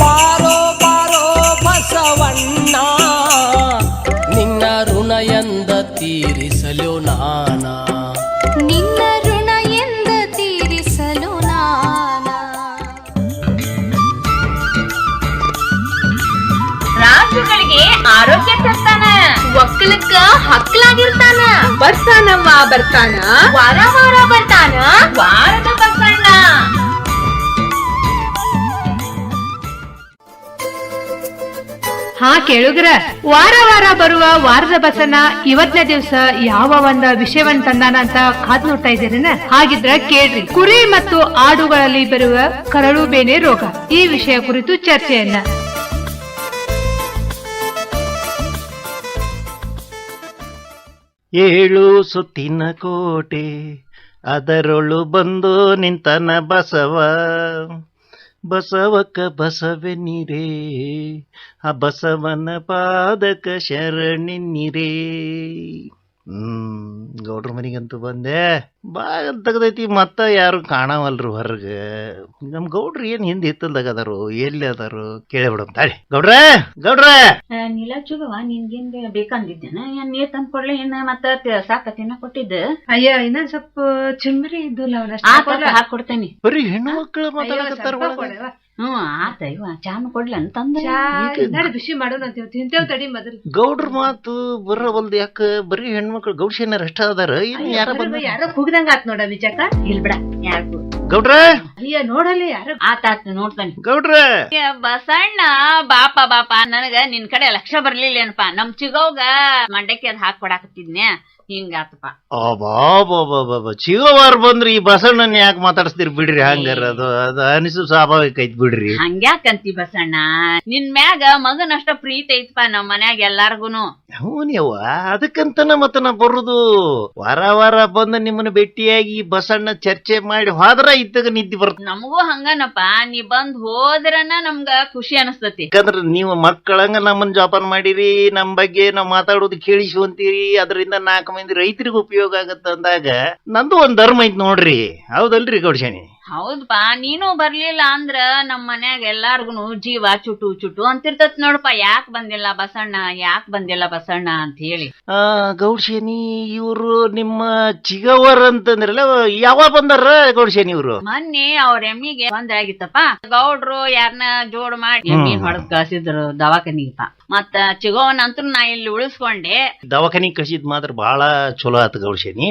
ಬಾರೋ ಬಾರೋ ಬಸವಣ್ಣ ನಿನ್ನ ಋಣ ಎಂದ ತೀರಿಸಲು ನಾನ. ನಿನ್ನ ಋಣ ಎಂದ ತೀರಿಸಲು ನಾನ. ರಾಜುಗಳಿಗೆ ಆರೋಗ್ಯ ತರ್ತಾನ. ಒಕ್ಕಲಕ್ಕ ಹಕ್ಕಲಾಗಿರ್ತಾನ ಬರ್ತಾನಮ್ಮ ಬರ್ತಾನ. ವಾರ ವಾರ ಬರ್ತಾನ. ವಾರದ ಬಸಣ್ಣ. ಹಾ ಕೇಳುಗ್ರ, ವಾರ ವಾರ ಬರುವ ವಾರದ ಬಸನ ಇವತ್ತನೇ ದಿವಸ ಯಾವ ಒಂದ ವಿಷಯವನ್ನ ತಂದಾನ ಅಂತ ಕಾದ್ ನೋಡ್ತಾ ಇದ್ದೀರಿನ? ಹಾಗಿದ್ರ ಕೇಳ್ರಿ. ಕುರಿ ಮತ್ತು ಆಡುಗಳಲ್ಲಿ ಬರುವ ಕರಳು ಬೇನೆ ರೋಗ. ಈ ವಿಷಯ ಕುರಿತು ಚರ್ಚೆಯನ್ನ. ಏಳು ಸುತ್ತಿನ ಕೋಟೆ, ಅದರೊಳು ಬಂದು ನಿಂತನ ಬಸವ. ಬಸವಕ್ಕ ಬಸವೆನಿರೇ ಆ ಬಸವನ ಪಾದಕ ಶರಣಿನಿರೇ ಹ್ಮ್ ಗೌಡ್ರ ಮನೆಗಂತೂ ಬಂದೆ. ಬಾ ತೆಗ್ದೈತಿ ಮತ್ತೆ ಯಾರು ಕಾಣವಲ್ರು ಹೊರಗೆ. ನಮ್ ಗೌಡ್ರು ಏನ್ ಹಿಂದ್ ಹಿತ್ತಲ್ದಾಗ ಅದಾರು ಎಲ್ಲಿ ಅದಾರು ಕೇಳಿಬಿಡಮ್ ತಾಳಿ. ಗೌಡ್ರ ಗೌಡ್ರ! ನೀಲಾಚುಗವ ನಿನ್ಗೇನ್ ಬೇಕಂದಿದ್ದೇನ ಏನ್ ನೀರ್ ತಂದ್ ಕೊಡ್ಲಿ ಏನ ಮತ್ತ ಸಾಕ ತಿನ್ನ ಕೊಟ್ಟಿದ್ದ? ಅಯ್ಯ ಇನ್ನ ಸ್ವಲ್ಪ ಚಿಮ್ರಿ ಇದ್ದು ಹಾಕೊಡ್ತೇನಿ ಬರೀ ಹೆಣ್ಣು ಮಕ್ಕಳು ಮಾತಾಡಕತ್ತಾರ ಆತ ಇವ ಚಾನು ಕೊಡ್ಲಿ ಅಂತಂದ ಬಿಸಿ ಮಾಡೋಣ ತಿಂತೇವ್ ತಡಿ ಮೊದಲು. ಗೌಡ್ರ ಮಾತು ಬರವಲ್ದು ಯಾಕ? ಬರೀ ಹೆಣ್ಮಕ್ಳು ಗೌಡ್ಶೇನರ್ ಅಷ್ಟ ಅದಾರ? ಇನ್ ಯಾರ ಬಂದ ಯಾರೋ ಕೂಗ್ದಂಗ ಆತ್ ನೋಡ ವಿಚಕ. ಇಲ್ ಬಿಡ ಯಾರು ಗೌಡ್ರ! ಅಯ್ಯ ನೋಡಲ್ಲ ಯಾರು ಆತ ಆತ ನೋಡ್ತಾನೆ. ಗೌಡ್ರ! ಬಸಣ್ಣ ಬಾಪ ಬಾಪ ನನಗ ನಿನ್ ಕಡೆ ಲಕ್ಷ ಬರ್ಲಿಲ್ಲೇನಪ್ಪ. ನಮ್ ಚಿಗೋಗ ಮಂಡಕ್ಕಿ ಅದ್ ಹಾಕ್ ಕೊಡಾಕತ್ತಿದ್ನೆ ಹಿಂಗಾತಪ್ಪ. ಚಿಗೋವಾರ ಬಂದ್ರಿ ಈ ಬಸಣ್ಣನ್ ಯಾಕೆ ಮಾತಾಡಿಸ್ತೀರಿ ಬಿಡ್ರಿ ಹಂಗಾರ? ಅದು ಅದು ಅನಿಸು ಸ್ವಾಭಾವಿಕ ಐತ್ ಬಿಡ್ರಿ. ಹಂಗ್ಯಾಕಂತಿ ಬಸಣ್ಣ? ನಿನ್ ಮ್ಯಾಗ ಮಗನಷ್ಟ ಪ್ರೀತಿ ಐತಪ್ಪ ನಮ್ ಮನ್ಯಾಗ ಎಲ್ಲಾರ್ಗುನು. ಹೂನ್ಯವ್ವ ಅದಕ್ಕಂತನ ಮತ್ತ ನಾ ಬರುದು. ವಾರ ವಾರ ಬಂದು ನಿಮ್ಮನ್ನ ಭೇಟಿಯಾಗಿ ಈ ಬಸಣ್ಣ ಚರ್ಚೆ ಮಾಡಿ ಹೋದ್ರ ಇದ್ದಾಗ ನಿದ್ದೆ ಬರ್ತದೆ ನಮಗೂ ಹಂಗನಪ್ಪ ನೀ ಬಂದ್ ಹೋದ್ರನ ನಮ್ಗ ಖುಷಿ ಅನಸ್ತತಿ. ಯಾಕಂದ್ರ ನೀವು ಮಕ್ಕಳಂಗ ನಮ್ಮನ್ನ ಜೋಪಾನ ಮಾಡಿರಿ ನಮ್ ಬಗ್ಗೆ ನಾವ್ ಮಾತಾಡೋದು ಕೇಳಿಸುವಂತೀರಿ ಅದರಿಂದ ನಾಲ್ಕು ಮಂದಿ ರೈತರಿಗೆ ಉಪಯೋಗ ಆಗತ್ತೆ ಅಂದಾಗ ನಂದು ಒಂದ್ ಧರ್ಮ ಐತ್ ನೋಡ್ರಿ. ಹೌದಲ್ರಿ ಗೌಡ್ಶಾಣಿ ಹೌದಪ್ಪ ನೀನು ಬರ್ಲಿಲ್ಲ ಅಂದ್ರ ನಮ್ ಮನ್ಯಾಗ ಎಲ್ಲಾರ್ಗುನು ಜೀವ ಚುಟು ಚುಟು ಅಂತಿರ್ತತ್ ನೋಡಪ್ಪ ಯಾಕ್ ಬಂದಿಲ್ಲ ಬಸಣ್ಣ ಯಾಕ್ ಬಂದಿಲ್ಲ ಬಸಣ್ಣ ಅಂತ ಹೇಳಿ. ಆ ಗೌಡ್ಶಾನಿ ಇವ್ರು ನಿಮ್ಮ ಚಿಗವರ್ ಅಂತಂದ್ರಲ್ಲ ಯಾವಾಗ ಬಂದಾರ ಗೌಡಶೇನಿ ಇವ್ರು ಮೊನ್ನೆ ಅವ್ರ ಎಮ್ಮಿಗೆ ಬಂದ ಆಗಿತ್ತಪ್ಪ. ಗೌಡ್ರು ಯಾರನ್ನ ಜೋಡ್ ಮಾಡಿ. ಎಮ್ಮಿ ಹೊಡೆದ್ ಕಳ್ಸಿದ್ರು ದವಾಖಾನಿಗಪ್ಪ ಮತ್ತ ಚಿಗೋವನ್ ಅಂತೂ ನಾ ಇಲ್ಲಿ ಉಳಿಸ್ಕೊಂಡೆ. ದವಾಖಾನಿ ಕಳ್ಸಿದ್ ಮಾತ್ರ ಬಹಳ ಚಲೋ ಆತ ಗೌಡಶೇನಿ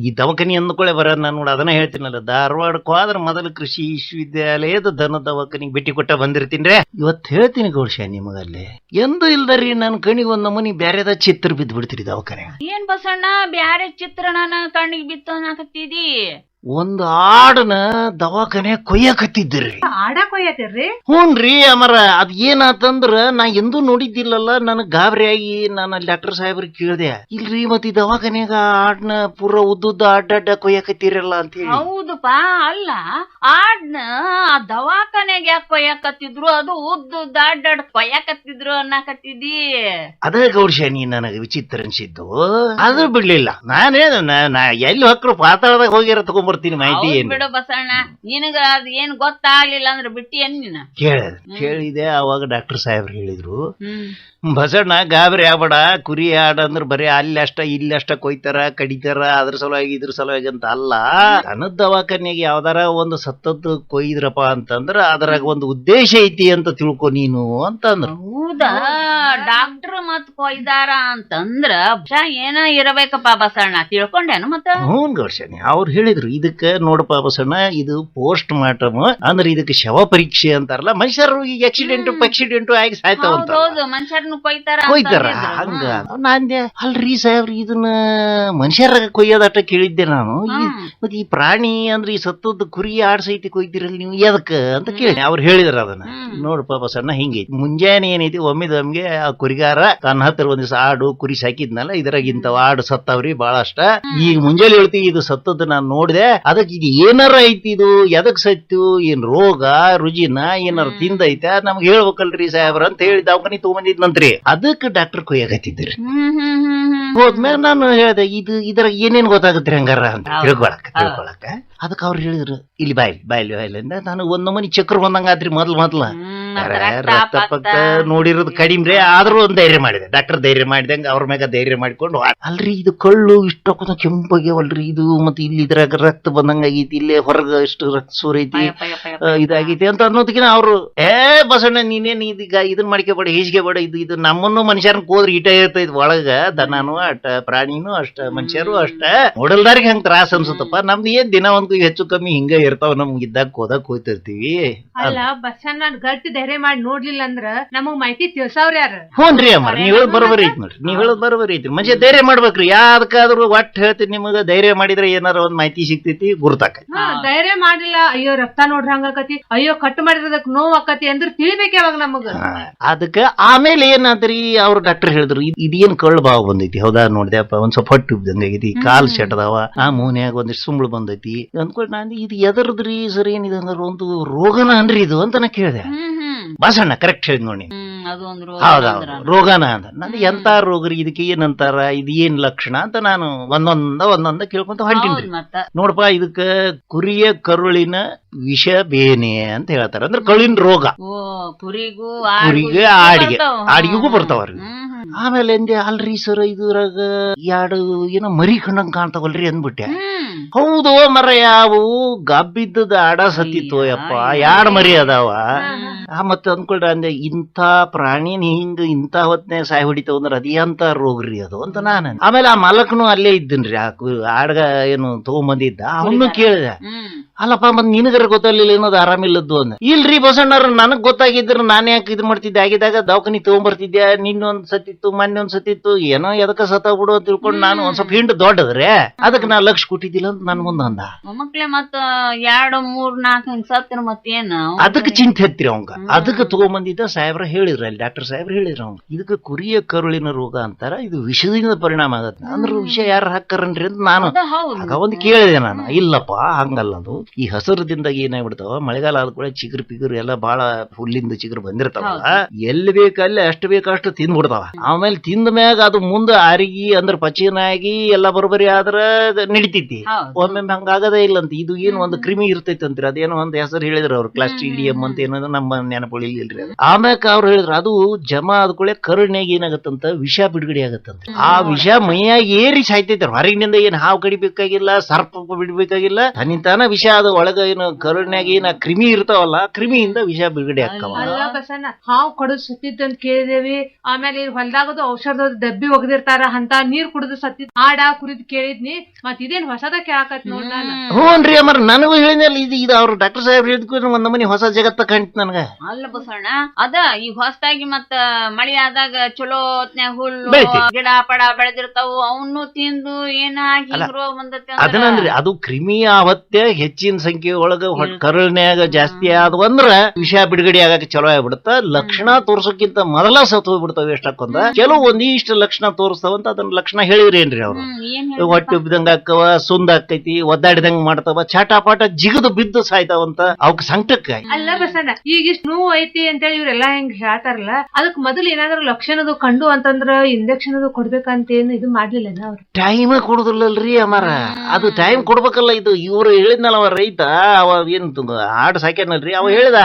ಈ ದವಾಖಾನಿ ಅಂದ್ಕೊಳ್ಳೆ ಬರ ನಾನು ನೋಡಿ ಅದನ್ನ ಹೇಳ್ತೀನಲ್ಲ ಧಾರವಾಡಕ್ಕೆ ಹೋದ್ರ ಮೊದಲ ಕೃಷಿ ವಿಶ್ವವಿದ್ಯಾಲಯದ ಧನದ ದವಾಖಾನಿಗೆ ಭೇಟಿ ಕೊಟ್ಟ ಬಂದಿರ್ತೀನಿ ಇವತ್ತು ಹೇಳ್ತೀನಿ ಗೌಡ ನಿಮಗಲ್ಲಿ. ಎಂದು ಇಲ್ದರಿ ನನ್ನ ಕಣಿಗೆ ಒಂದ್ ನಮೂನಿ ಬ್ಯಾರೆದ ಚಿತ್ರ ಬಿದ್ದು ಬಿಡ್ತೀರಿ ದವಾಖಾನೆ ಏನ್ ಬಸಣ್ಣ, ಬ್ಯಾರೆ ಚಿತ್ರಣನ ಕಣ್ಣಿಗೆ ಬಿತ್ತು ಅನ್ನಕತ್ತಿದಿ? ಒಂದು ಆಡನ ದವಾಖಾನೆ ಕೊಯ್ಯಕತ್ತಿದ್ರಿ ಆಡ ಕೊಯ್ಯತಿರ್ರಿ ಹ್ಞೂನ್ರಿ ಅಮರ ಅದ್ ಏನಾತಂದ್ರ ನಾ ಎಂದೂ ನೋಡಿದ್ದಿಲ್ಲಲ್ಲ ನನ್ ಗಾಬರಿ ಆಗಿ ನಾನು ಡಾಕ್ಟರ್ ಸಾಹೇಬ್ರಿಗೆ ಕೇಳ್ದೆ ಇಲ್ರಿ ಮತ್ ಈ ದವಾಖಾನೆಗ ಆಡ್ನ ಪೂರ ಉದ್ದುದ್ದ ಅಡ್ಡಡ್ಡ ಕೊಯ್ಯಕತ್ತೀರಲ್ಲ ಅಂತ ಹೇಳಿ. ಹೌದಪ್ಪ ಅಲ್ಲ ಆಡ್ನ ಆ ದವಾಖಾನೆಗ ಯಾಕೆ ಕೊಯ್ಯಾಕತ್ತಿದ್ರು ಅದು ಉದ್ದುದ್ದ ಅಡ್ಡಾಡ್ ಕೊಯ್ಯಾಕತ್ತಿದ್ರು ಅನ್ನಕತ್ತಿದಿ. ಅದೇ ಗೌಡ್ಶಾನಿ ನನಗೆ ವಿಚಿತ್ರ ಅನ್ಸಿದ್ದು. ಅದು ಬಿಡ್ಲಿಲ್ಲ. ನಾನೇ ನಾ- ನಾ ಎಲ್ಲಿ ಹೊಕ್ಕರು ಪಾತಾಳದಾಗ ಹೋಗ್ಯಾರ ತಗೊಂಡ್ಬರ್ತೀನಿ ಮಾಹಿತಿ ಹೌದ್ ಏನು? ಬಿಡು ಬಸಣ್ಣ. ನಿನಗ ಅದ್ ಏನ್ ಗೊತ್ತಾಗ್ಲಿಲ್ಲ ಅಂದ್ರೆ ಬಿಟ್ಟಿ ಏನ್ ನೀನ? ಕೇಳ ಕೇಳಿದೆ ಅವಾಗ ಡಾಕ್ಟರ್ ಸಾಹೇಬ್ರು ಹೇಳಿದ್ರು. ಹ್ಮ್. ಬಸಣ್ಣ ಗಾಬರಿ ಆಗ್ಬೇಡ ಕುರಿ ಆಡ ಅಂದ್ರೆ ಬರೀ ಅಲ್ಲಿ ಅಷ್ಟ ಇಲ್ಲಿ ಅಷ್ಟ ಕೊಯ್ತಾರ ಕಡಿತಾರ ಅದ್ರ ಸಲುವಾಗಿ ಇದ್ರ ಸಲುವಾಗಿ ಅಂತ ಅಲ್ಲ. ದನದ ದವಾಖಾನೆಗೆ ಯಾವ್ದಾರ ಒಂದು ಸತ್ತದ್ದು ಕೊಯ್ದ್ರಪ್ಪ ಅಂತಂದ್ರ ಅದ್ರಾಗ ಒಂದು ಉದ್ದೇಶ ಐತಿ ಅಂತ ತಿಳ್ಕೊ ನೀನು ಅಂತಂದ್ರು. ಹೌದಾ? ಡಾಕ್ಟರ್ ಮತ್ ಕೊಯ್ದಾರ ಅಂತಂದ್ರ ಏನ ಇರಬೇಕಪ್ಪ ಬಸಣ್ಣ? ತಿಳ್ಕೊಂಡೇನು ಮತ್ತ? ಹ್ಞೂ ಗೌಡ್ಶಾನಿ ಅವ್ರು ಹೇಳಿದ್ರು ಇದಕ್ಕೆ ನೋಡಪ್ಪ ಬಸಣ್ಣ ಇದು ಪೋಸ್ಟ್ ಮಾರ್ಟಮ್ ಅಂದ್ರೆ ಇದಕ್ಕೆ ಶವ ಪರೀಕ್ಷೆ ಅಂತಾರಲ್ಲ ಮನುಷ್ಯರು ಈಗ ಆಕ್ಸಿಡೆಂಟ್ ಪಕ್ಸಿಡೆಂಟ್ ಆಗಿ ಸಾಯ್ತಾವಂತ. ಹೌದೌದು ಮನುಷ್ಯರ್ನು ಕೊಯ್ತಾರ. ಹಂಗ? ನಾಂದೆ ಅಲ್ರಿ ಸಾಹೇಬ್ರಿ ಇದನ್ನ ಮನುಷ್ಯರ ಕೊಯ್ಯೋದಟ ಕೇಳಿದ್ದೆ ನಾನು. ಮತ್ತೆ ಈ ಪ್ರಾಣಿ ಅಂದ್ರೆ ಈ ಸತ್ತದ ಕುರಿ ಆಡ್ಸೈತಿ ಕೊಯ್ತಿರಲ್ಲ ನೀವು ಎದಕ್ ಅಂತ ಕೇಳಿ ಅವ್ರು ಹೇಳಿದ್ರ ಅದನ್ನ. ನೋಡ್ ಪಾಪ ಸಣ್ಣ ಹಿಂಗೈತಿ. ಮುಂಜಾನೆ ಏನೈತಿ ಒಮ್ಮಿದೊಮ್ಗೆ ಆ ಕುರಿಗಾರ ತನ್ನ ಹತ್ರ ಒಂದ್ ದಿವಸ ಆಡು ಕುರಿ ಸಾಕಿದ್ನಲ್ಲ ಇದ್ರಾಗ ಇಂಥವ್ ಆಡು ಸತ್ತವ್ರಿ ಬಹಳಷ್ಟ ಈಗ ಮುಂಜಾನೆ ಹೇಳ್ತಿ ಇದು ಸತ್ತದ್ದು ನಾನು ನೋಡಿದೆ ಅದಕ್ಕೆ ಇದು ಏನಾರ ಐತಿ ಇದು? ಎದಕ್ ಸತ್ತು ಏನ್ ರೋಗ ರುಜಿನ ಏನಾರ ತಿಂದೈತ? ನಮ್ಗೆ ಹೇಳ್ಬೇಕಲ್ರಿ ಸಾಹೇಬ್ರ ಅಂತ ಹೇಳಿ ದವಾಖಾನಿ ತಗೊಂಬಂದಿದ್ನಂತ್ರಿ ಅದಕ್ಕೆ ಡಾಕ್ಟರ್ ಕೊಯ್ಯಾಕತ್ತಿದ್ರಿ ಹೋದ್ಮೇಲೆ ನಾನು ಹೇಳ್ದೆ ಇದು ಇದರ ಏನೇನ್ ಗೊತ್ತಾಗುತ್ತೆ ಹಂಗಾರ ಅಂತ. ತಿಳ್ಕೊಳಕ್. ತಿಳ್ಕೊಳಕ ಅದಕ್ಕೆ ಅವ್ರು ಹೇಳಿದ್ರು ಇಲ್ಲಿ ಬಾಯ್ಲಿ ಬಾಯ್ಲಿ ಬಾಯ್ಲಿ ಅಂದ್ರೆ ನಾನು ಒಂದ್ ನಮೂನಿ ಚಕ್ರ ಬಂದಂಗ ಆತ್ರಿ ಮೊದ್ಲು. ಮೊದ್ಲ ರಕ್ತ, ರಕ್ತ ಪಕ್ತ. ನೋಡಿರೋದು ಕಡಿಮೆ ಆದ್ರೂ ಒಂದ್ ಧೈರ್ಯ ಮಾಡಿದೆ. ಡಾಕ್ಟರ್ ಧೈರ್ಯ ಮಾಡಿದಂಗ ಅವ್ರ ಮ್ಯಾಗ ಧೈರ್ಯ ಮಾಡ್ಕೊಂಡು ಅಲ್ರಿ ಇದು ಕಳ್ಳು ಇಷ್ಟಕ್ಕೊಂದ ಕೆಂಪಾಗ್ಯಾವಲ್ರಿ ಇದು ಮತ್ತೆ ಇಲ್ಲಿ ಇದ್ರಾಗ ರಕ್ತ ಬಂದಂಗ ಆಗೈತಿ ಇಲ್ಲೇ ಹೊರಗ ಇಷ್ಟು ರಕ್ತ ಸುರೈತಿ ಇದಾಗೈತಿ ಅಂತ ಅನ್ನೋದಕ್ಕಿನ ಅವ್ರು ಏ ಬಸಣ್ಣ ನೀನೇನ್ ಇದೀಗ ಇದನ್ ಮಾಡ್ಕೋಬೇಡ ಬೇಡ ಇದು ಇದು ನಮ್ಮನ್ನು ಮನುಷ್ಯರನ್ನ ಕೋದ್ರಿ ಇಟ ಇರ್ತೈತಿ ಒಳಗ ದನನು ಅಷ್ಟ ಪ್ರಾಣಿನೂ ಅಷ್ಟ ಮನುಷ್ಯರು ಅಷ್ಟ ನೋಡಲ್ದಾರಿಗೆ ಹಂಗ ತ್ರಾಸ ಅನ್ಸುತ್ತಪ್ಪ ನಮ್ದು ಏನ್ ದಿನ ಒಂದ್ ಹೆಚ್ಚು ಕಮ್ಮಿ ಹಿಂಗ ಇರ್ತಾವ ನಮ್ಗೆ ಇದ್ದಾಗ ಕೋದಕ್ ಹೋಯ್ತಿರ್ತೀವಿ. ಅಲ್ಲ ಬಸಣ್ಣ ಗಟ್ಟಿ ಧೈರ್ಯ ಮಾಡಿ ನೋಡ್ಲಿಲ್ಲ ಅಂದ್ರ ನಮಗ್ ಮಾಹಿತಿ ತಿಳ್ಸಾವ್ರ ಯಾರ? ಹ್ಞೂನ್ರಿ ಅಮ್ಮ ನೀವ್ ಹೇಳೋದ್ ಬರೋಬರಿ ಐತಿ ನೋಡ್ರಿ ನೀವ್ ಹೇಳೋದ್ ಬರೋಬರಿ ಐತಿ म्हणजे ಧೈರ್ಯ ಮಾಡ್ಬೇಕ್ರಿ ಯಾವ್ದಕ್ಕಾದ್ರೂ ಒಟ್ಟು ಹೇಳ್ತೀನಿ ನಿಮಗ ಧೈರ್ಯ ಮಾಡಿದ್ರೆ ಏನಾರ ಒಂದ್ ಮಾಹಿತಿ ಸಿಗ್ತೈತಿ ಗುರುತಾಕ ಹಾ, ಧೈರ್ಯ ಮಾಡಿಲ್ಲ ಅಯ್ಯೋ ರಕ್ತ ನೋಡ್ರಿ ಹಂಗಾಕತಿ ಅಯ್ಯೋ ಕಟ್ ಮಾಡಿರೋದಕ್ ನೋವ್ ಆಕತಿ ಅಂದ್ರ ತಿಳಿಬೇಕ ಯಾವಾಗ ನಮಗ? ಅದಕ್ಕ ಆಮೇಲೆ ಏನಾದ್ರಿ ಅವ್ರ ಡಾಕ್ಟರ್ ಹೇಳಿದ್ರು ಇದ್- ಇದೇನ್ ಕಳ್ಳ ಭಾವ ಬಂದೈತಿ ಹೌದಾ ನೋಡ್ದ್ಯಪ್ಪ ಒಂದ್ ಸ್ವಲ್ಪ ಹೊಟ್ಟು ಆಗೈತಿ ಕಾಲ್ ಸೆಟ್ದಾವ ಆ ಮೂನ್ಯಾಗ ಒಂದಿಷ್ಟು ಸುಂಬಳು ಬಂದೈತಿ. ಅಂದ್ಕೊಂಡು ನಾನು ಇದು ಎದರ್ದ್ರಿ ಸರ್ ಏನಿದೆ ಅಂದ್ರೆ ಒಂದು ರೋಗನ ಅನ್ರಿ ಇದು ಅಂತ ನಾ ಕೇಳಿದೆ. ಹ್ಮ್ ಹ್ಮ್. ಬಾಸಣ್ಣ ಕರೆಕ್ಟ್ ಹೇಳಿದ್ ನೋಡಿ ಹೌದೌದು. ರೋಗನ ಅಂತ ನಂದು ಎಂತ ರೋಗರಿ ಇದಕ್ಕೆ ಏನಂತಾರ ಇದು ಏನ್ ಲಕ್ಷಣ ಅಂತ ನಾನು ಒಂದೊಂದ ಒಂದೊಂದ ಕೇಳ್ಕೊಂತ ಮತ್ತ. ನೋಡಪ್ಪ ಇದಕ್ಕ ಕುರಿಯ ಕರುಳಿನ ವಿಷ ಬೇನೆ ಅಂತ ಹೇಳ್ತಾರ. ಅಂದ್ರೆ ಕರುಳಿನ ರೋಗ. ಕುರಿಗೂ ಕುರಿಗೆ ಆಡಿಗೆ. ಆಡಿಗೆ ಬರ್ತಾವ. ಆಮೇಲೆ ಎಂದೆ ಅಲ್ರಿ ಸರ್ ಇದ್ರಾಗ ಎರಡು ಏನೋ ಮರಿ ಕಂಡಂಗ್ ಕಾಣ್ತಾವಲ್ರಿ ಅಂದ್ಬಿಟ್ಟೆ. ಹೌದು ಮರ ಯಾವು ಗಬ್ಬಿದ್ದದ ಆಡ ಸತ್ತಿತ್ತು ಯಪ್ಪ. ಯಾಡ್ ಮರಿ ಅದಾವ? ಆ ಮತ್ತೆ ಅಂದ್ಕೊಳ್ರಿ ಅಂದೆ ಇಂಥ ಪ್ರಾಣಿನ ಹಿಂಗ ಇಂಥ ಹೊತ್ನ್ಯಾಗ ಸಾಯ್ ಹೊಡಿತಾವ ಅಂದ್ರೆ ಅದ್ ರೋಗ ರೋಗ್ರಿ ಅದು ಅಂತ ನಾನು ಆಮೇಲೆ ಆ ಮಲಕ್ನು ಅಲ್ಲೇ ಇದ್ದನ್ರಿ ಆ ಕು- ಆಡ್ಗ ಏನು ತಗೊಂಬಂದಿದ್ದ ಅವನು ಕೇಳಿದೆ. ಹ್ಮ್. ಅಲ್ಲಪ್ಪ ಮತ್ ನಿನಗರ ಗೊತ್ತಲ್ಲಿಲ್ಲ ಆರಾಮ ಆರಾಮಿಲ್ಲದ್ದು ಅಂದ. ಇಲ್ರಿ ಬಸಣ್ಣರ ನನಗ್ ಗೊತ್ತಾಗಿದ್ರ ನಾನ್ ಯಾಕೆ ಇದು ಮಾಡ್ತಿದ್ದೆ? ಆಗಿದಾಗ ದವಾಖಾನಿ ತಗೊಂಬರ್ತಿದ್ದೆ ನಿನ್ನೊಂದ್ ಸತ್ತಿತ್ತು ಮೊನ್ನೆ ಒಂದ್ ಸತ್ತಿತ್ತು ಏನೋ ಎದಕ್ಕ ಸತ ಬಿಡು ಅಂತ ತಿಳ್ಕೊಂಡು ನಾನು ಒಂದ್ ಸ್ವಲ್ಪ ಹಿಂಡ್ ದೊಡ್ಡದ್ರೆ. ಅದಕ್ಕೆ ನಾ ಲಕ್ಷ ಕೊಟ್ಟಿದ್ದಿಲ್ಲ ಅಂತ ನನ್ ಮುಂದ ಅಂದ. ಮಕ್ಳೆ ಮತ್ತ ಎರಡು ಮೂರ್ ನಾಲ್ಕು ಹಿಂಗ್ ಸತ್ತಿನ ಮತ್ತೇನ? ಅದಕ್ಕೆ ಚಿಂತೆ ಹತ್ತಿರಿ ಅವಂಗ. ಅದಕ್ಕೆ ತಗೊಂಬಂದಿದ್ದ ಸಾಹೇಬ್ರ ಹೇಳಿದ್ರ ಅಲ್ಲಿ ಡಾಕ್ಟರ್ ಸಾಹೇಬ್ರ ಹೇಳಿದ್ರ ಅವಂಗ. ಇದಕ್ಕೆ ಕುರಿಯ ಕರುಳಿನ ರೋಗ ಅಂತಾರ ಇದು ವಿಷದಿಂದ ಪರಿಣಾಮ ಆಗತ್ತೆ. ಅಂದ್ರ ವಿಷ ಯಾರು ಹಾಕರನ್ರಿ ಅಂತ ನಾನು. ಆಗ ಒಂದು ಕೇಳಿದೆ ನಾನು. ಇಲ್ಲಪ್ಪ ಹಂಗಲ್ಲ ಅದು. ಈ ಹಸಿರದಿಂದ ಏನಾಗ್ಬಿಡ್ತಾವ ಮಳೆಗಾಲ ಆದ ಕೂಡ ಚಿಗುರು ಪಿಗುರು ಎಲ್ಲ ಬಹಳ ಹುಲ್ಲಿಂದ ಚಿಗುರು ಬಂದಿರ್ತಾವಲ್ಲ ಎಲ್ಲಿ ಬೇಕಲ್ಲಿ ಅಷ್ಟು ಬೇಕಷ್ಟು ತಿಂದ್ಬಿಡ್ತಾವ. ಆಮೇಲೆ ತಿಂದ ಮ್ಯಾಗ ಅದು ಮುಂದೆ ಅರಿಗಿ ಅಂದ್ರ ಪಚೀನಾಗಿ ಎಲ್ಲ ಬರೋಬರಿ ಆದ್ರ ನಡಿತೈತಿ. ಒಮ್ಮೆ ಒಮ್ಮೊಮ್ಮೆ ಇಲ್ಲ ಇಲ್ಲಂತ. ಇದು ಏನು ಒಂದು ಕ್ರಿಮಿ ಇರ್ತೈತಿ ಅಂತೀರ ಅದೇನೋ ಒಂದು ಹೆಸರು ಹೇಳಿದ್ರು ಅವ್ರು. ಕ್ಲಾಸ್ಟ್ರೀಡಿಯಂ ಅಂತ ಏನೋ ನಮ್ಮ ನೆನಪುಳಿ ಇಲ್ರಿ ಅದು. ಆಮ್ಯಾಕ ಅವ್ರು ಹೇಳಿದ್ರು ಅದು ಜಮಾ ಕೂಡ ಕರುಣ್ಯಾಗ ಏನಾಗತ್ತಂತ ವಿಷ ಬಿಡುಗಡೆ ಆಗತ್ತಂತ. ಆ ವಿಷ ಮೈಯಾಗಿ ಏರಿ ಸಾಯ್ತೈತಿ ಹೊರಗಿನಿಂದ ಏನ್ ಹಾವು ಕಡಿಬೇಕಾಗಿಲ್ಲ ಸರ್ಪ ಬಿಡ್ಬೇಕಾಗಿಲ್ಲ ತನ್ನಿಂತಾನ ವಿಷ ಅದು ಒಳಗ ಏನು ಕರುಣ್ಯಾಗ ಏನ ಕ್ರಿಮಿ ಇರ್ತಾವಲ್ಲ ಕ್ರಿಮಿಯಿಂದ ವಿಷ ಬಿಡುಗಡೆ ಆಗ್ತಾವ. ಅಲ್ಲ ಬಸಣ್ಣ ಹಾವ್ ಕಡದ್ ಸತ್ತಿತ್ತು ಅಂತ ಕೇಳಿದೇವಿ ಆಮೇಲೆ ಇಲ್ಲಿ ಹೊಲ್ದಾಗದು ಔಷಧದ ಡಬ್ಬಿ ಒಗದಿರ್ತಾರ ಅಂತ ನೀರ್ ಕುಡಿದು ಸತ್ತಿ ಆಡ ಕುರಿದ್ ಕೇಳಿದ್ನಿ ಮತ್ ಇದೇನ್ ಹೊಸದ ಕೇಳಾಕತ್ ನೋಡ್ ನಾನು. ಹ್ಞೂನ್ರಿ ಅಮರ್ ನನಗೂ ಹೇಳಿದ್ನಲ್ಲ ಇದು ಇದು ಅವ್ರು ಡಾಕ್ಟರ್ ಸಾಹೇಬ್ ಹೇಳಿದ್ಕು ಒಂದ್ ನಮನಿ ಹೊಸ ಜಗತ್ತ ಕಾಣ್ತು ನನಗ. ಅಲ್ಲ ಬಸಣ್ಣ ಅದ ಈ ಹೊಸದಾಗಿ ಮತ್ತ ಮಳಿ ಆದಾಗ ಚಲೋ ಹೊತ್ನ್ಯಾಗ ಹುಲ್ಲು. ಗಿಡ ಪಡ ಬೆಳೆದಿರ್ತಾವು ಅವನ್ನು ತಿಂದು ಏನಾಗಿ ಅಲ್ಲ, ರೋಗ ಬಂದತಿ ಅದನ್ನಂದ್ರಿ ಅದು ಕ್ರಿಮಿ ಆವತ್ತೆ ಹೆಚ್ಚಿನ ಸಂಖ್ಯೆ ಒಳಗ ಕರುಳ್ನ್ಯಾಗ ಜಾಸ್ತಿ ಆದ್ವು ಅಂದ್ರ ವಿಷ ಬಿಡುಗಡೆ ಆಗಕ್ಕೆ ಚಲೋ ಆಗ್ಬಿಡುತ್ತ. ಲಕ್ಷಣ ತೋರ್ಸಕ್ಕಿಂತ ಮೊದಲ ಸತ್ ಹೋಗ್ಬಿಡ್ತಾವ ಎಷ್ಟಕ್ಕೊಂದ. ಕೆಲವು ಒಂದಿಷ್ಟು ಲಕ್ಷಣ ತೋರಿಸ್ತಾವಂತ ಅದನ್ನ ಲಕ್ಷಣ ಹೇಳಿರೇನ್ರಿ ಅವ್ರು. ಹೊಟ್ಟೆ ಉಬ್ಬಿದಂಗ ಆಕ್ಕವ ಸುಂದ ಆಕೈತಿ ಒದ್ದಾಡಿದಂಗ ಮಾಡ್ತಾವ ಚಾಟ ಪಾಟ ಜಿಗದು ಬಿದ್ದು ಸಾಯ್ತಾವಂತ ಅವಕ್ ಸಂಕಟಕ್ಕ ಅಲ್ಲ ಬಸಣ್ಣ ಈಗ ಇಷ್ಟ ನೋವು ಐತಿ ಅಂತೇಳಿ ಇವ್ರೆಲ್ಲಾ ಹೆಂಗ್ ಹೇಳ್ತಾರಲ್ಲ ಅದಕ್ ಮೊದಲು ಏನಾದ್ರು ಲಕ್ಷಣದು ಕಂಡು ಅಂತಂದ್ರ ಇಂಜೆಕ್ಷನ್ ಅದು ಕೊಡ್ಬೇಕಂತ ಏನು ಇದು ಮಾಡ್ಲಿಲ್ಲ ಅವ್ರು? ಟೈಮ್ ಕೊಡುದಿಲ್ಲಲ್ರಿ ಅಮಾರ. ಅದು ಟೈಮ್ ಕೊಡ್ಬೇಕಲ್ಲ ಇದು. ಇವ್ರು ಹೇಳಿದ್ನಲ್ಲ ರೈತ ಅವ ಏನ್ ಆಟ ಸಾಕ್ಯಾನಲ್ರಿ? ಅವ ಹೇಳಿದ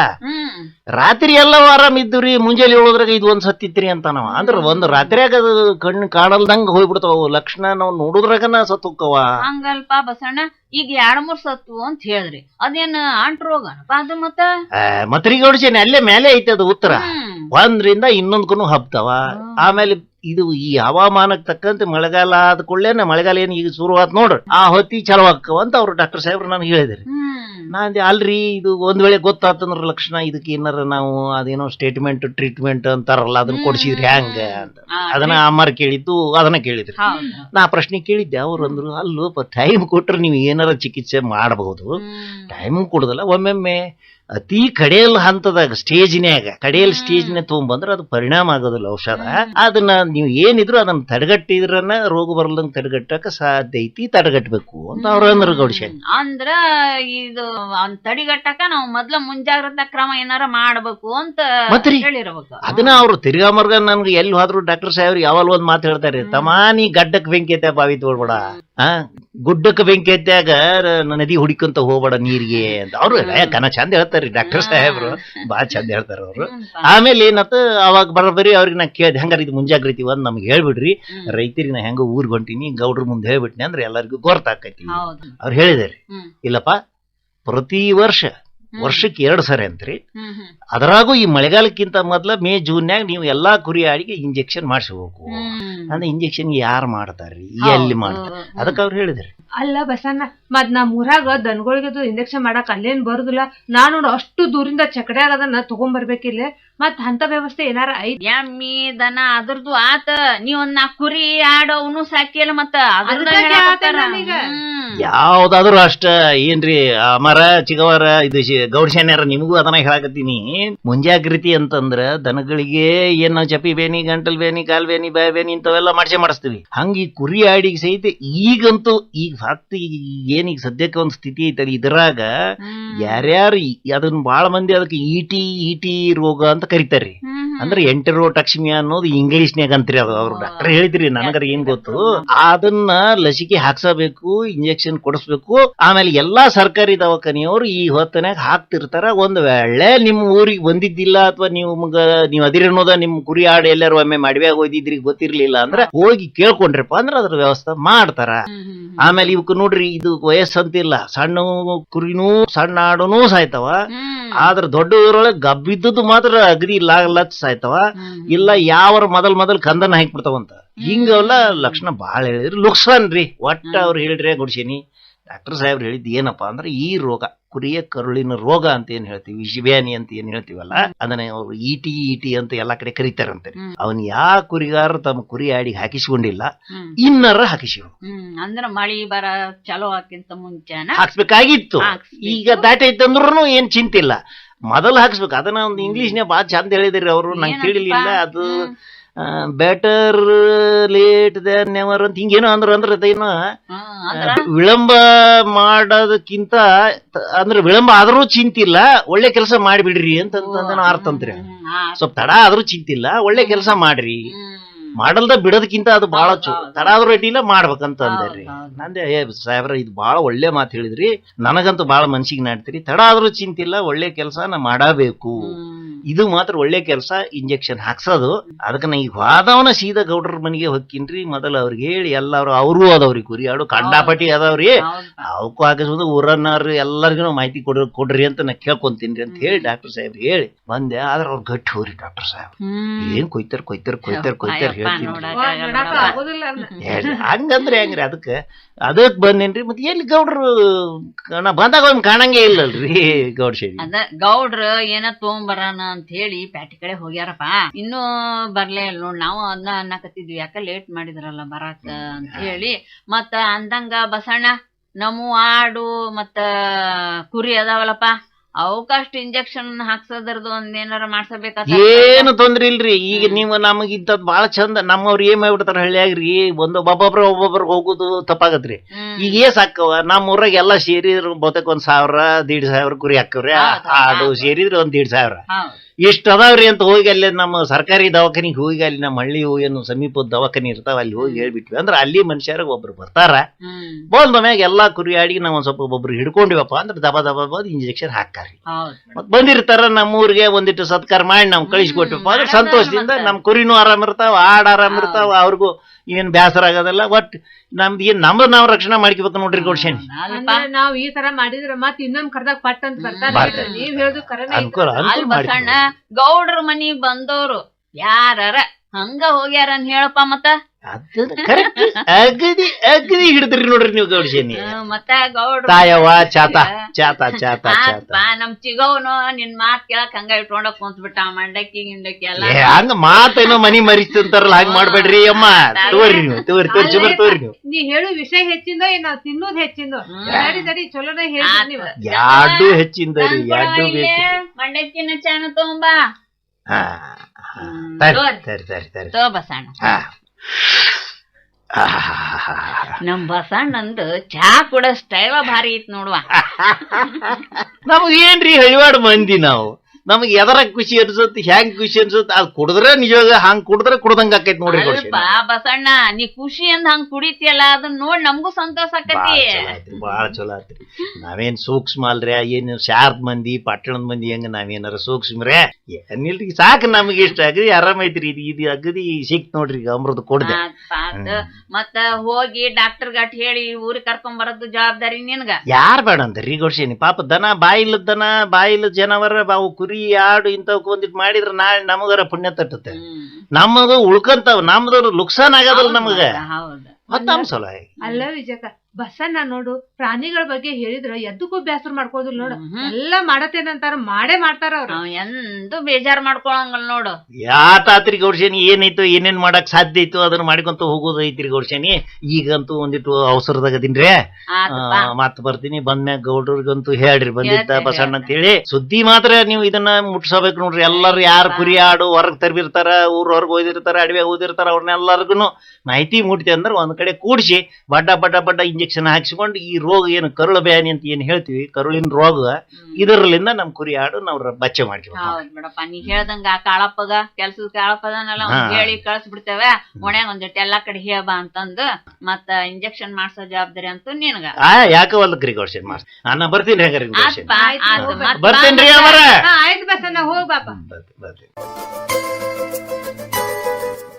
ರಾತ್ರಿ ಎಲ್ಲ ಆರಾಮ್ ಇದ್ದುರಿ ಮುಂಜಾನೆ ಹೇಳೋದ್ರಾಗ ಇದು ಒಂದ್ ಸತ್ತಿತ್ರಿ ಅಂತ ನಾವ ಅಂದ್ರ ಒಂದ್ ರಾತ್ರಿಯಾಗ ಅದು ಕಣ್ಣು ಕಾಣಲ್ದಂಗ ಹೋಗ್ಬಿಡ್ತಾವ ಲಕ್ಷಣ ನಾವ್ ನೋಡುದ್ರಾಗನ ಸತ್ ಹೋಕ್ಕವ ಹಂಗಲ್ಪ ಬಸಣ್ಣ ಈಗ ಎರಡ್ ಮೂರ್ ಸತ್ತು ಅಂತ ಹೇಳಿದ್ರಿ. ಅದೇನ್ ಅಂಟ್ ರೋಗನಪ್ಪ ಅದು ಮತ್ತ? ಮತ್ರಿಗೆ ಹೊಡ್ಸೇನೆ ಅಲ್ಲೇ ಮೇಲೆ ಐತೆ ಅದು ಉತ್ತರ. ಹ್ಮ್. ಒಂದ್ರಿಂದ ಇನ್ನೊಂದ್ಕೂ ಹಬ್ತಾವ. ಆಮೇಲೆ ಇದು ಈ ಹವಾಮಾನಕ್ಕೆ ತಕ್ಕಂತೆ ಮಳೆಗಾಲ ಆದ ಕೂಡಲೇ ಮಳೆಗಾಲ ಏನು ಈಗ ಶುರುವಾತ್ ನೋಡ್ರಿ. ಆ ಹೊತ್ತಿ ಚಲೋ ಅಂತ ಅವ್ರು ಡಾಕ್ಟರ್ ಸಾಹೇಬ್ರು ನನಗೆ ಹೇಳಿದ್ರಿ. ಹ್ಮ್. ನಾ ಅಂದೆ ಅಲ್ರಿ ಇದು ಒಂದ್ ವೇಳೆ ಗೊತ್ತಾತಂದ್ರ ಲಕ್ಷಣ ಇದಕ್ಕೆ ಏನಾರ ನಾವು ಅದೇನೋ ಸ್ಟೇಟ್ಮೆಂಟ್ ಟ್ರೀಟ್ಮೆಂಟ್ ಅಂತಾರಲ್ಲ ಅದನ್ನ ಕೊಡ್ಸಿದ್ರಿ ಹ್ಯಾಂಗ ಅಂತ. ಅದನ್ನ ಅಮ್ಮಾರ್ ಕೇಳಿದ್ದು ಅದನ್ನ ಕೇಳಿದ್ರಿ. ನಾ ಪ್ರಶ್ನೆ ಕೇಳಿದ್ದೆ ಅವ್ರು ಅಂದ್ರು ಅಲ್ಲೂ ಟೈಮ್ ಕೊಟ್ರೆ ನೀವು ಏನಾರ ಚಿಕಿತ್ಸೆ ಮಾಡಬಹುದು ಟೈಮ್ ಕೊಡುದಲ್ಲ ಒಮ್ಮೊಮ್ಮೆ ಅತಿ ಕಡೆಯಲ್ ಹಂತದಾಗ ಸ್ಟೇಜ್ನ್ಯಾಗ ಕಡೆಯಲ್ ಸ್ಟೇಜ್ನ ತಗೊಂಬಂದ್ರ ಅದು ಪರಿಣಾಮ ಆಗೋದಿಲ್ಲ ಔಷಧ. ಅದನ್ನ ನೀವು ಏನಿದ್ರು ಅದನ್ನ ತಡೆಗಟ್ಟಿದ್ರನ್ನ ರೋಗ ಬರ್ಲಂಗ್ ತಡೆಗಟ್ಟಕ ಸಾಧ್ಯ ಐತಿ ತಡೆಗಟ್ಟಬೇಕು ಅಂತ ಅವ್ರ ಅಂದ್ರ ಗೌಡ್ಶಾನಿ ಅಂದ್ರ ಇದು ಅವ್ನ್ ತಡಿಗಟ್ಟಕ ನಾವು ಮೊದ್ಲ ಮುಂಜಾಗ್ರತಾ ಕ್ರಮ ಏನಾರ ಮಾಡ್ಬೇಕು ಅಂತ ಮತ್ರಿ? ಹೇಳಿರ್ಬೇಕು. ಅದನ್ನ ಅವ್ರು ತಿರ್ಗಾ ಮರ್ಗ ನನ್ಗೆ ಎಲ್ಲಿ ಹೋದ್ರು ಡಾಕ್ಟರ್ ಸಾಹೇಬ್ರು ಯಾವಾಗ ಒಂದ್ ಮಾತು ಹೇಳ್ತಾರೆ ತಮಾನಿ ಗಡ್ಡಕ್ ಬೆಂಕಿ ಐತೆ ಬಾವಿ ತೋಳ್ಬೇಡ. ಆ ಗುಡ್ಡಕ್ಕೆ ಬೆಂಕಿ ಎತ್ತಾಗ ನದಿ ಹುಡಿಕೊಂತ ಹೋಗ್ಬೇಡ ನೀರಿಗೆ ಅಂತ. ಅವ್ರು ಕನ ಚಂದ ಹೇಳ್ತಾರ್ರಿ ಡಾಕ್ಟರ್ ಸಾಹೇಬ್ರು. ಬಾಳ ಚಂದ ಹೇಳ್ತಾರ ಅವ್ರು. ಆಮೇಲೆ ಏನತ್ತ ಅವಾಗ ಬರಬರಿ ಅವ್ರಿಗೆ ನಾ ಕೇಳ್ದೆ ಹಂಗಾರ ಇದು ಮುಂಜಾಗ್ರತಿ ಒಂದ್ ನಮ್ಗೆ ಹೇಳ್ಬಿಡ್ರಿ. ರೈತರಿಗೆ ನಾ ಹೆಂಗ ಊರ್ ಹೊಂಟಿನಿ ಗೌಡ್ರ ಮುಂದೆ ಹೇಳ್ಬಿಟ್ನಿ ಅಂದ್ರೆ ಎಲ್ಲರಿಗೂ ಗೊರ್ತಾಕೈತಿ ಅವ್ರು ಹೇಳಿದಾರೆ. ಇಲ್ಲಪ್ಪ ಪ್ರತಿ ವರ್ಷ ವರ್ಷಕ್ಕೆ ಎರಡು ಸರಿ ಅಂತ್ರಿ. ಅದರಾಗೂ ಈ ಮಳೆಗಾಲಕ್ಕಿಂತ ಮೊದ್ಲ ಮೇ ಜೂನ್ಯಾಗ ನೀವು ಎಲ್ಲಾ ಕುರಿ ಆಡಿಗೆ ಇಂಜೆಕ್ಷನ್ ಮಾಡಿಸಬೇಕು. ಅಂದ್ರೆ ಇಂಜೆಕ್ಷನ್ ಯಾರು ಮಾಡ್ತಾರ್ರಿ? ಎಲ್ಲಿ ಮಾಡ್ತಾರೆ. ಅದಕ್ಕೆ ಅವ್ರು ಹೇಳಿದ್ರಿ. ಅಲ್ಲ ಬಸಣ್ಣ ಮತ್ ನಮ್ ಊರಾಗ ದನಗಳಿಗೆ ಇಂಜೆಕ್ಷನ್ ಮಾಡಕ್ ಅಲ್ಲೇನ್ ಬರುದಿಲ್ಲ. ನಾನು ನೋಡು ಅಷ್ಟು ದೂರಿಂದ ಚಕಡ್ಯಾಗ ಅದನ್ನ ತಗೊಂಡ್ಬರ್ಬೇಕಿಲ್ಲ ಮತ್ ಅಂತ ವ್ಯವಸ್ಥೆ ಏನಾರ ಐತಿ ಎಮ್ಮಿ ದನ ಅದ್ರದ್ದು ಆತ ನೀವ್ ಒಂದ್ ನಾಲ್ಕು ಕುರಿ ಆಡು ಅವನು ಸಾಕಿಯಲ್ಲ ಮತ್ತ ಹೇಳಾಕತ್ತಾರ. ಹ್ಮ್. ಯಾವ್ದಾದ್ರು ಅಷ್ಟ ಏನ್ರಿ ಅಮರ ಚಿಗವರ ಇದು ಶಿ- ಗೌಡ್ಶಾನ್ಯಾರ ನಿಮಗೂ ಅದನ್ನ ಹೇಳಾಕತ್ತೀನಿ ಮುಂಜಾಗ್ರತಿ ಅಂತಂದ್ರ ದನಗಳಿಗೆ ಏನ್ ನಾವ್ ಚಪಿ ಬೇನಿ ಗಂಟಲ್ ಬೇನಿ ಕಾಲ್ ಬೇನಿ ಬಾಯ್ ಬೇನಿ ಇಂಥವೆಲ್ಲ ಮಾಡ್ಸೇ ಮಾಡಿಸ್ತೀವಿ ಹಂಗ ಈ ಕುರಿ ಆಡಿಗೆ ಸಹಿತ ಈಗಂತೂ ಈಗ ಫಾಕ್ಟ್ ಏನ್ ಈಗ ಸದ್ಯಕ್ಕೆ ಒಂದ್ ಸ್ಥಿತಿ ಐತಲ್ಲ ಇದ್ರಾಗ ಹ್ಮ್. ಯಾರ್ಯಾರು ಈ- ಅದನ್ನ ಬಾಳ ಮಂದಿ ಅದಕ್ಕೆ ಈಟಿ ಈಟಿ ರೋಗ ಅಂತ ಕರಿತಾರ್ರಿ. ಹ್ಮ್ ಹ್ಮ್. ಅಂದ್ರೆ ಎಂಟೆರೋಟಾಕ್ಸಿಮಿಯಾ ಅನ್ನೋದು ಇಂಗ್ಲಿಷ್ನ್ಯಾಗ ಅಂತ್ರಿ ಅದು ಅವ್ರು ಡಾಕ್ಟರ್ ಹೇಳಿದ್ರಿ ನನಗರ ಏನ್ ಗೊತ್ತು? ಅದನ್ನ ಲಸಿಕೆ ಹಾಕ್ಸಬೇಕು ಇಂಜೆಕ್ಷನ್ ಕೊಡಿಸ್ಬೇಕು. ಆಮೇಲೆ ಎಲ್ಲಾ ಸರ್ಕಾರಿ ದವಾಖಾನೆಯವರು ಈ ಹೊತ್ತನ್ಯಾಗ ಹಾಕ್ತಿರ್ತಾರ. ಒಂದ್ ವೇಳೆ ನಿಮ್ ಊರಿಗೆ ಬಂದಿದ್ದಿಲ್ಲ ಅಥವಾ ನೀವು ಮಗ ನೀವ್ ಅದಿರ ಅನ್ನೋದ ನಿಮ್ ಕುರಿ ಆಡು ಎಲ್ಲಾರು ಒಮ್ಮೆ ಮಡ್ವ್ಯಾಗ ಹೋಗಿದ್ರಿ ಗೊತ್ತಿರ್ಲಿಲ್ಲ ಅಂದ್ರೆ ಹೋಗಿ ಕೇಳ್ಕೊಂಡ್ರಪ್ಪ ಅಂದ್ರೆ ಅದ್ರ ವ್ಯವಸ್ಥೆ ಮಾಡ್ತಾರ. ಆಮೇಲೆ ಇವಕ್ ನೋಡ್ರಿ ಇದು ವಯಸ್ಸಂತಿಲ್ಲ. ಸಣ್ಣ ಕುರಿನೂ ಸಣ್ಣ ಆಡುನೂ ಸಾಯ್ತಾವ. ಆದ್ರ ದೊಡ್ಡ ಊರೊಳಗೆ ಗಬ್ಬಿದ್ದದ್ದು ಮಾತ್ರ ಅಗದಿ ಲಚ್ ಸಾಯ್ತಾವ? ಹ್ಮ್. ಇಲ್ಲ ಯಾವ್ರ ಮೊದಲ್ ಮೊದಲ್ ಕಂದನ ಹಾಕ್ಬಿಡ್ತಾವಂತ. ಹಿಂಗಲ್ಲ ಲಕ್ಷಣ ಬಹಳ ಹೇಳಿದ್ರಿ. ಲುಕ್ಸಾನ್ ರೀ. ಒಟ್ಟ ಅವ್ರು ಹೇಳ್ರಿ ಗುಡ್ಸೇನಿ. ಡಾಕ್ಟರ್ ಸಾಹೇಬ್ರು ಹೇಳಿದ್ ಏನಪ್ಪಾ ಅಂದ್ರೆ ಈ ರೋಗ ಕುರಿಯ ಕರುಳಿನ ರೋಗ ಅಂತ ಏನ್ ಹೇಳ್ತೀವಿ ವಿಷಬ್ಯಾನಿ ಅಂತ ಏನ್ ಹೇಳ್ತೀವಲ್ಲ ಅದನ್ನ ಅವ್ರು ಇಟಿ ಇಟಿ ಅಂತ ಎಲ್ಲಾ ಕಡೆ ಕರೀತಾರಂತೆ. ಅವನ್ ಯಾ ಕುರಿಗಾರ ತಮ್ಮ ಕುರಿ ಆಡಿಗೆ ಹಾಕಿಸ್ಕೊಂಡಿಲ್ಲ. ಇನ್ನರ ಹಾಕಿಸಿರು. ಅಂದ್ರೆ ಮಳಿ ಬರ ಚಲೋ ಹಾಕಿಂತ ಮುಂಚೆ ಹಾಕ್ಸ್ಬೇಕಾಗಿತ್ತು. ಹಾಕ್ಸ್ಬೇಕು. ಈಗ ದಾಟೈತಂದ್ರು ಏನ್ ಚಿಂತಿಲ್ಲ. ಮೊದಲು ಹಾಕ್ಸ್ಬೇಕು. ಅದನ್ನ ಒಂದು ಇಂಗ್ಲಿಷ್ನೇ ಬಾಳ ಚಂದ ಹೇಳಿದ್ರಿ ಅವರು. ನಂಗೆ? ತಿಳಿಲಿಲ್ಲ. ಅದು. ಬೆಟರ್ ಲೇಟ್ ದನ್ ನೆವರ್ ಅಂತ ಹಿಂಗೇನೋ ಅಂದ್ರ ಅಂದ್ರೆ ಅದೇನೋ ವಿಳಂಬ ಮಾಡೋದಕ್ಕಿಂತ ಅಂದ್ರೆ ವಿಳಂಬ ಆದ್ರೂ ಚಿಂತಿಲ್ಲ ಒಳ್ಳೆ ಕೆಲಸ ಮಾಡಿಬಿಡ್ರಿ ಅಂತ ಅರ್ಥ ಅಂತ್ರಿ. ಸ್ವಲ್ಪ ತಡ ಆದ್ರೂ ಚಿಂತಿಲ್ಲ ಒಳ್ಳೆ ಕೆಲಸ ಮಾಡ್ರಿ. ಮಾಡಲ್ದ ಬಿಡೋದಕ್ಕಿಂತ ಅದು ಬಹಳ. ತಡ ಆದ್ರೂ ಅಡ್ಡಿಲ್ಲ ಮಾಡ್ಬೇಕಂತ ಅಂದ್ರಿ. ನಂದೆ ಏ ಸಾಹೇಬ್ರ ಇದು ಬಹಳ ಒಳ್ಳೆ ಮಾತು ಹೇಳಿದ್ರಿ. ನನಗಂತೂ ಬಹಳ ಮನ್ಸಿಗೆ ನಾಡ್ತೀರಿ ತಡ ಆದ್ರೂ ಚಿಂತಿಲ್ಲ ಒಳ್ಳೆ ಕೆಲಸ ನಾ ಮಾಡಬೇಕು ಇದು ಮಾತ್ರ ಒಳ್ಳೆ ಕೆಲಸ ಇಂಜೆಕ್ಷನ್ ಹಾಕ್ಸೋದು. ಅದಕ್ಕೆ ನಾ ಈಗ ವಾದವನ ಸೀದಾ ಗೌಡ್ರ ಮನೆಗೆ ಹೊಕ್ಕಿನ್ರಿ. ಮೊದಲು ಅವ್ರಿಗೆ ಹೇಳಿ ಎಲ್ಲಾರು ಅವರು ಅದಾವ್ರಿ ಕುರಿ. ಆಡು ಕಂಡಾಪಟ್ಟಿ ಅದಾವ್ರಿ. ಅವಕ್ಕೂ ಹಾಕಿಸ್ಬೋದು ಊರನ್ನಾರು ಎಲ್ಲರಿಗೂ ಮಾಹಿತಿ ಕೊಡ್ರಿ ಕೊಡ್ರಿ ಅಂತ ನಾ ಕೇಳ್ಕೊಂತೀನಿ ಅಂತ ಹೇಳಿ ಡಾಕ್ಟರ್ ಸಾಹೇಬ್ ಹೇಳಿ ಬಂದೆ. ಆದ್ರೆ ಅವ್ರು ಗಟ್ಟಿ ಹೋರಿ ಡಾಕ್ಟರ್ ಸಾಹೇಬ್. ಏನ್ ಕೊಯ್ತಾರ ಕೊಯ್ತಾರ ಕೊಯ್ತಾರ ಕೊಯ್ತಾರ ಹಂಗಂದ್ರೆ ಹೆಂಗ್ರಿ ಅದಕ್ಕೆ? ಅದಕ್ ಬಂದೇನ್ರಿ ಮತ್ತೆ ಎಲ್ಲಿ ಗೌಡ್ರು ನಾ ಬಂದಾಗ ಒಂದ್ ಕಾಣಂಗೇ ಇಲ್ಲಲ್ರಿ ಗೌಡ್ ಶೇರಿ ಅದ ಗೌಡ್ರ ಏನ ತಗೊಂಬರಣ ಅಂತ ಹೇಳಿ ಪ್ಯಾಟಿ ಕಡೆ ಹೋಗ್ಯಾರಪ್ಪ. ಇನ್ನೂ ಬರ್ಲೇ ಇಲ್ಲ ನೋಡ್ ನಾವು ಅದನ್ನ ಅನ್ನಕತ್ತಿದ್ವಿ. ಯಾಕ ಲೇಟ್ ಮಾಡಿದ್ರಲ್ಲ ಬರಾಕ ಅಂತ ಹೇಳಿ. ಮತ್ತ ಅಂದಂಗ ಬಸಣ್ಣ ನಮ್ಮ ಆಡು ಮತ್ತ ಕುರಿ ಅದಾವಲ್ಲಪ್ಪ. ಅವಕಷ್ಟು ಇಂಜೆಕ್ಷನ್ ಹಾಕ್ಸೋದ್ರದ್ದು ಒಂದೇನಾರ ಏನಾರ ಮಾಡ್ಸಬೇಕಾತ ಏನು ತೊಂದ್ರೆ ಇಲ್ರಿ. ಈಗ ನೀವು ನಮಗಿಂತ ಬಾಳ ಚಂದ ನಮ್ಮವ್ರ ಏನ್ ಮಾಡ್ಬಿಡ್ತಾರ ಹಳ್ಳಿಯಾಗ್ರಿ ಒಂದು ಒಬ್ಬೊಬ್ರ ಒಬ್ಬೊಬ್ರ ಹೋಗುದು ತಪ್ಪಾಗತ್ರಿ. ಈಗ ಏ ಹಾಕವ ನಮ್ಮ ಊರಾಗ ಎಲ್ಲಾ ಸೇರಿದ್ರು ಬಹುತೇಕ ಒಂದ್ ಸಾವಿರ ದೀಡ್ ಸಾವಿರ ಕುರಿ ಹಾಕವ್ರಿ ಆಡು. ಸೇರಿದ್ರೆ ಒಂದ್ ದೀಡ್ ಸಾವಿರ. ಇಷ್ಟ ಅದಾವ್ರಿ ಅಂತ ಹೋಗಿ ಅಲ್ಲಿ ನಮ್ಮ ಸರ್ಕಾರಿ ದವಾಖಾನಿಗೆ ಹೋಗಿ ಅಲ್ಲಿ ನಮ್ಮ ಹಳ್ಳಿ ಏನು ಸಮೀಪದ ದವಾಖಾನಿ ಇರ್ತಾವ ಅಲ್ಲಿ ಹೋಗಿ ಹೇಳ್ಬಿಟ್ವಿ. ಅಂದ್ರೆ ಅಲ್ಲಿ ಮನುಷ್ಯರಿಗೆ ಒಬ್ರು ಬರ್ತಾರ. ಹ್ಮ್. ಬಂದ ಮ್ಯಾಗ ಎಲ್ಲಾ ಕುರಿ ಆಡಿಗೆ ನಾವು ಒಂದ್ ಸ್ವಲ್ಪ ಒಬ್ಬೊಬ್ರು ಹಿಡ್ಕೊಂಡಿವಪ್ಪ ಅಂದ್ರೆ ದಬ ದಬ ಬಂದ್ ಇಂಜೆಕ್ಷನ್ ಹಾಕಾರಿ ಹೌದು. ಮತ್ ಬಂದಿರ್ತಾರ ನಮ್ಮ ಊರಿಗೆ ಒಂದಿಟ್ಟು ಸತ್ಕಾರ ಮಾಡಿ ನಾವು ಕಳಿಸ್ಕೊಟ್ವಪ್ಪ ಅಂದ್ರೆ ಸಂತೋಷದಿಂದ ನಮ್ಮ ನಮ್ ಕುರಿನೂ ಆರಾಮ್ ಇರ್ತಾವ ಆಡ್ ಆರಾಮ್ ಇರ್ತಾವ ಅವ್ರಿಗೂ ಏನ್ ಬೇಸರ ಆಗೋದಲ್ಲ ಬಟ್ ನಮ್ದು ಏನ್ ನಮ್ದು ನಾವು ರಕ್ಷಣೆ ಮಾಡ್ಕೋಬೇಕು ನೋಡ್ರಿ ಅಂದ್ರೆ ನಾವ್ ಈ ತರ ಮಾಡಿದ್ರೆ ಮತ್ತೆ ಇನ್ನೊಂದ್ ಕರ್ದಾಗ ಪಟ್ ಅಂತ ಬರ್ತಾರೆ. ನೀವ್ ಹೇಳುದು ಕರೆ. ಅನುಕೂಲ ಅನುಕೂಲ ಗೌಡ್ರ ಮನಿ ಬಂದೋರು ಯಾರಾರ? ಹಂಗ ಹೋಗ್ಯಾರ ಅಂತ ಹೇಳಪ್ಪ ಮತ್ತ. ಕರೆಕ್ಟ್ ಅಗದಿ ಅಗದಿ ಹಿಡಿದ್ರಿ ನೋಡ್ರಿ ನೀವು ಗೌಡ್ಶೇನಿ ಹ್ಮ್, ಮತ್ತ ಗೌಡ ತಾಯವ್ವ ಚಾತ ಚಾತ ಚಾತ ಚಾತ. ಆತ್ಪ ನಮ್ ಚಿಗವನು ನಿನ್ ಮಾತ್ ಕೇಳಕ್ ಹಂಗ ಇಟ್ಕೊಂಡ ಕುಂತ್ಬಿಟ್ಟ ಮಂಡಕ್ಕಿ ಗಿಂಡಕ್ಕಿ ಎಲ್ಲ. ಏ ಹಂಗ ಮಾತೇನೋ ಮನಿ ಮರಿಸ್ತಂತಾರಲ್ಲ ಹಂಗ ಮಾಡ್ಬೇಡ್ರಿ ಅಮ್ಮ. ತೋರಿ ನೀವು ತೋರಿ ತೋರಿ ಚುಮರ್ ತೋರಿ ನೀವು. ನೀ ಹೇಳು ವಿಷಯ ಹೆಚ್ಚಿಂದ ಏನ್ ನಾವ್ ತಿನ್ನೋದ್ ಹೆಚ್ಚಿಂದೋ? ಹ್ಮ್. ನಡಿ ಚಲೋನ ಚಲೋನೇ ಹೇಳಿ ನೀವು. ಹೆಚ್ಚಿಂದ ಹೆಚ್ಚಿಂದರಿ ಎರಡು ಬೇಕು ಮಂಡಕ್ಕಿನ ಚಾನ ತಗೊಂಬಾ ಹಾ ತರಿ ತರ್ ತರಿ ತೋ ಬಸಣ್ಣ. ಹಾ. ನಮ್ ಬಸಣ್ಣಂದು ಚಾ ಕೂಡ ಸ್ಟೈಲ ಭಾರಿ ಐತ್ ನೋಡುವ. ನಮಗ್ ಏನ್ರಿ ಹಳಿವಾಡ್ ಮಂದಿ ನಾವು? ನಮಗ್ ಎದರ ಖುಷಿ ಅನ್ಸುತ್ತೆ ಹೆಂಗ್ ಖುಷಿ ಅನ್ಸುತ್ತೆ ಅದ್ ಕುಡಿದ್ರೆ ನಿಜವಾಗ ಹಂಗ್ ಕುಡಿದ್ರೆ ಕುಡ್ದಂಗ ಆಕೈತಿ ನೋಡ್ರಿ ಅಲ್ಪ ಬಸಣ್ಣ ನೀ ಖುಷಿ ಅಂದ್ ಹಂಗ್ ಕುಡಿತಿಯಲ್ಲ ಅದನ್ನ ನೋಡ್ ನಮಗೂ ಸಂತೋಷ ಆಕತಿ ಬಾಳ ಚಲೋ ಆತ್ರಿ ನಾವೇನ್ ಸೂಕ್ಷ್ಮ ಅಲ್ರಿ ಏನ್ ಶಾರ್ಪ್ ಮಂದಿ ಪಟ್ಟಣದ ಮಂದಿ ಹೆಂಗ ನಾವೇನಾರ ಸೂಕ್ಷ್ಮ್ರೆ ಏನಿಲ್ರಿ ಸಾಕ್ ನಮ್ಗೆ ಇಷ್ಟ ಅಗದಿ ಆರಾಮೈತ್ರಿ ಇದು ಇದು ಅಗದಿ ಸಿಕ್ತ್ ನೋಡ್ರಿ ಈಗ ಅಮೃತ ಕೊಡ್ದೆ. ಆತ್. ಮತ್ತ ಹೋಗಿ ಡಾಕ್ಟರ್ ಗಟ್ ಹೇಳಿ ಊರಿಗೆ ಕರ್ಕೊಂಡ್ ಬರೋದು ಜವಾಬ್ದಾರಿ ನಿನ್ಗ. ಯಾರ್ ಬೇಡ ಅಂತಾರ್ರಿ ಗೊಡ್ಸೇನಿ ಪಾಪ ದನ ಬಾಯಿಲ್ ದನ ಬಾಯಿಲ್ ಜನವರ ಬಾವು ಕುರಿ ಆಡು ಇಂಥವಕ್ ಒಂದಿಟ್ ಮಾಡಿದ್ರ ನಾಳೆ ನಮಗರ ಪುಣ್ಯ ತಟ್ಟುತ್ತೆ. ನಮ್ಮದು ಉಳ್ಕಂತಾವ ನಮ್ದು ಲುಕ್ಸಾನ್ ಆಗದಲ್ಲ ನಮಗೆ. ಹೌದು ಮತ್ತ ನಮ್ ಸಲ ಅಲ್ಲ ವಿಜಯಕ ಬಸಣ್ಣ ನೋಡು ಪ್ರಾಣಿಗಳ ಬಗ್ಗೆ ಹೇಳಿದ್ರ ಎದ್ದಕ್ಕೂ ಬೇಸರ ಮಾಡ್ಕೋದಿಲ್ಲ ನೋಡು. ಎಲ್ಲ ಮಾಡತ್ತೇನಂತಾರ ಮಾಡೇ ಮಾಡ್ತಾರ ಅವ್ರು. ನಾವ್ ಎಂದು ಬೇಜಾರ್ ಮಾಡ್ಕೊಳಂಗಲ್ ನೋಡು. ಯಾತಾತ್ರಿ ಗೌರ್ಷಣಿ ಏನೈತು ಏನೇನ್ ಮಾಡಕ್ ಸಾಧ್ಯ ಇತ್ತು ಅದನ್ನ ಮಾಡ್ಕೊಂತ ಹೋಗೋದು ಐತ್ರಿ ಗೌಡ್ಸೇನಿ. ಈಗಂತೂ ಒಂದಿಟ್ಟು ಅವಸರದಾಗದಿನ್ರಿ. ಆತಪ್ಪ. ಮತ್ ಬರ್ತೀನಿ ಬಂದ್ಮ್ಯಾಗ ಗೌಡ್ರಿಗಂತೂ ಹೇಳ್ರಿ ಬಂದಿದ್ದ ಬಸಣ್ಣ ಅಂತ ಹೇಳಿ ಸುದ್ದಿ ಮಾತ್ರ ನೀವು ಇದನ್ನ ಮುಟ್ಸಬೇಕು ನೋಡ್ರಿ. ಎಲ್ಲಾರು ಯಾರು ಕುರಿ ಆಡು ಹೊರಗ್ ತರ್ಬಿರ್ತಾರ ಊರ್ ಹೊರಗ್ ಹೋದಿರ್ತಾರ ಅಡವೆ ಹೋದಿರ್ತಾರ ಅವ್ರನ್ನೆಲ್ಲರಿಗೂ ಮಾಹಿತಿ ಮುಟ್ತಿ ಅಂದ್ರೆ ಒಂದ್ ಕಡೆ ಕೂಡ್ಸಿ ಬಡ್ಡ ಬಡ್ಡ ಬಡ್ಡ ಇಂಜೆಕ್ಷನ್ ಹಾಕ್ಸ್ಕೊಂಡು ಈ ರೋಗ ಏನು ಕರುಳ ಬ್ಯಾನಿ ಅಂತ ಏನ್ ಹೇಳ್ತೀವಿ ಕರುಳಿನ ರೋಗ ಇದರಲ್ಲಿಂದ ನಮ್ ಕುರಿ ಆಡು ನಾವ್ ಬಚ್ಚೆ ಮಾಡ್ತೀವಿ. ಹೌದ್ ಬಿಡಪ್ಪ ನೀ ಹೇಳ್ದಂಗ ಆ ಕಾಳಪ್ಪಗ ಕೆಲ್ಸದ ಕಾಳಪ್ಪದನ್ನೆಲ್ಲ. ಹೇಳಿ ಕಳ್ಸಿ ಬಿಡ್ತೇವೆ ಒಣ್ಯಾಗ ಒಂದಿಟ್ಟು ಎಲ್ಲಾ ಕಡೆ ಹೇಬ ಅಂತಂದು ಮತ್ತ ಇಂಜೆಕ್ಷನ್ ಮಾಡ್ಸೋ ಜವಾಬ್ದಾರಿ ಅಂತೂ ನಿನಗ. ಆ ಯಾಕವಲ್ಲ ಹೊಲಕ್ರಿ ಗೌಡ್ಸೇನ್ ನಾ ಬರ್ತೀನಿ ಬಾ ಬರ್ತೇನ್ರಿ. ಅವರ. ಆಯ್ತು ಬಸಣ್ಣ ಹೋಗ್ ಬಾಪ. ಬರ್ತೀನಿ ಬರ್ತೀನಿ.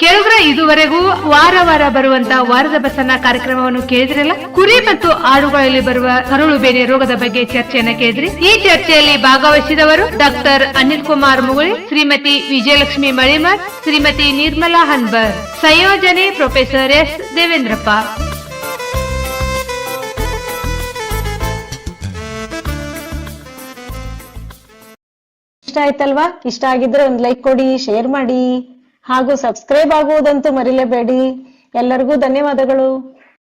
ಕೇಳಿದ್ರ ಇದುವರೆಗೂ ವಾರ ವಾರ ಬರುವಂತ ವಾರದ ಬಸನ್ನ ಕಾರ್ಯಕ್ರಮವನ್ನು ಕೇಳಿದ್ರಲ್ಲ? ಕುರಿ ಮತ್ತು ಆಡುಗಳಲ್ಲಿ ಬರುವ ಕರುಳು ಬೇರೆ ರೋಗದ ಬಗ್ಗೆ ಚರ್ಚೆಯನ್ನ ಕೇಳಿದ್ರಿ. ಈ ಚರ್ಚೆಯಲ್ಲಿ ಭಾಗವಹಿಸಿದವರು ಡಾಕ್ಟರ್ ಅನಿಲ್ ಕುಮಾರ್ ಮುಗುಳಿ, ಶ್ರೀಮತಿ ವಿಜಯಲಕ್ಷ್ಮಿ ಮಳಿಮರ್ ಶ್ರೀಮತಿ ನಿರ್ಮಲಾ ಹನ್ಬರ್, ಸಂಯೋಜನೆ ಪ್ರೊಫೆಸರ್ ಎಸ್ ದೇವೇಂದ್ರಪ್ಪ. ಇಷ್ಟ ಆಯ್ತಲ್ವಾ? ಇಷ್ಟ ಆಗಿದ್ರೆ ಒಂದ್ ಲೈಕ್ ಕೊಡಿ, ಶೇರ್ ಮಾಡಿ. ಹಾಗೂ ಸಬ್ಸ್ಕ್ರೈಬ್ ಆಗುವುದಂತೂ ಮರಿಲೇಬೇಡಿ. ಎಲ್ಲರಿಗೂ ಧನ್ಯವಾದಗಳು.